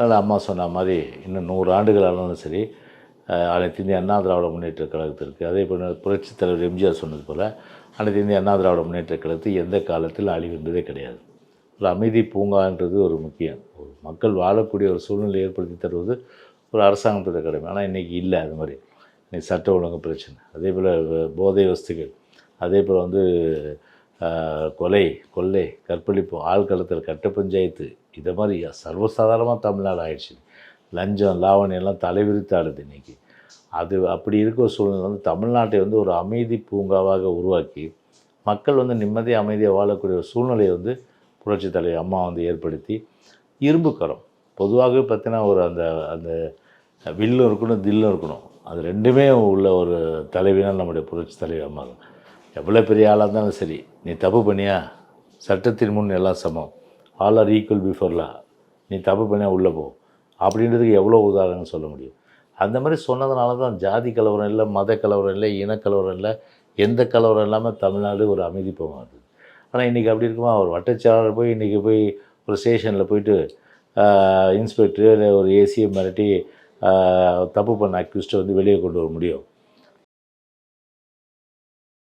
அதனால் அம்மா சொன்ன மாதிரி இன்னும் நூறு ஆண்டுகள் ஆனாலும் சரி அனைத்து இந்திய அண்ணா திராவிட முன்னேற்ற கழகத்திற்கு அதே போல் புரட்சித் தலைவர் எம்ஜிஆர் சொன்னது போல் அனைத்து இந்திய அண்ணா திராவிட முன்னேற்ற கழகத்தில் எந்த காலத்தில் அழிவு கிடையாது. ஒரு அமைதி பூங்கான்றது ஒரு முக்கியம். ஒரு மக்கள் வாழக்கூடிய ஒரு சூழ்நிலை ஏற்படுத்தி தருவது ஒரு அரசாங்கத்தோட கடமை. ஆனால் இன்றைக்கி இல்லை அது மாதிரி. இன்றைக்கி சட்ட ஒழுங்கு பிரச்சனை. அதே போல் போதை வஸ்துகள் அதே போல் வந்து கொலை கொள்ளை கற்பழிப்பு ஆழ்கடத்தல் கட்ட பஞ்சாயத்து இதை மாதிரி சர்வசாதாரணமாக தமிழ்நாடு ஆயிடுச்சு. லஞ்சம் லாவணியம் எல்லாம் தலைவிரித்து ஆடுது இன்றைக்கி அது அப்படி இருக்க சூழ்நிலை வந்து தமிழ்நாட்டை வந்து ஒரு அமைதி பூங்காவாக உருவாக்கி மக்கள் வந்து நிம்மதியாக அமைதியாக வாழக்கூடிய ஒரு சூழ்நிலையை வந்து புரட்சி தலைவர் அம்மா வந்து ஏற்படுத்தி இரும்பு கரம். பொதுவாகவே பார்த்தீங்கன்னா ஒரு அந்த அந்த வில்லும் இருக்கணும் தில்லும் இருக்கணும். அது ரெண்டுமே உள்ள ஒரு தலைவினால் நம்முடைய புரட்சி தலைவர் அம்மா தான் எவ்வளோ பெரிய ஆளாக இருந்தாலும் சரி நீ தப்பு பண்ணியா? சட்டத்தின் முன் எல்லாம் சமம். ஆல் ஆர் ஈக்குவல் பிஃபோர்லா நீ தப்பு பண்ணியா உள்ளே போ. அப்படின்றதுக்கு எவ்வளோ உதாரணம் சொல்ல முடியும்? அந்த மாதிரி சொன்னதுனால தான் ஜாதி கலவரம் இல்லை மத கலவரம் இல்லை இனக்கலவரம் இல்லை எந்த கலவரம் இல்லாமல் தமிழ்நாடு ஒரு அமைதி போகாது ஆனால் இன்றைக்கி அப்படி இருக்குமா? ஒரு வட்டச்சாளர் போய் இன்றைக்கி போய் ஒரு ஸ்டேஷனில் போயிட்டு இன்ஸ்பெக்டர் ஒரு ஏசியை மிரட்டி தப்பு பண்ண அக்யூஸ்ட்டை வந்து வெளியே கொண்டு வர முடியும்?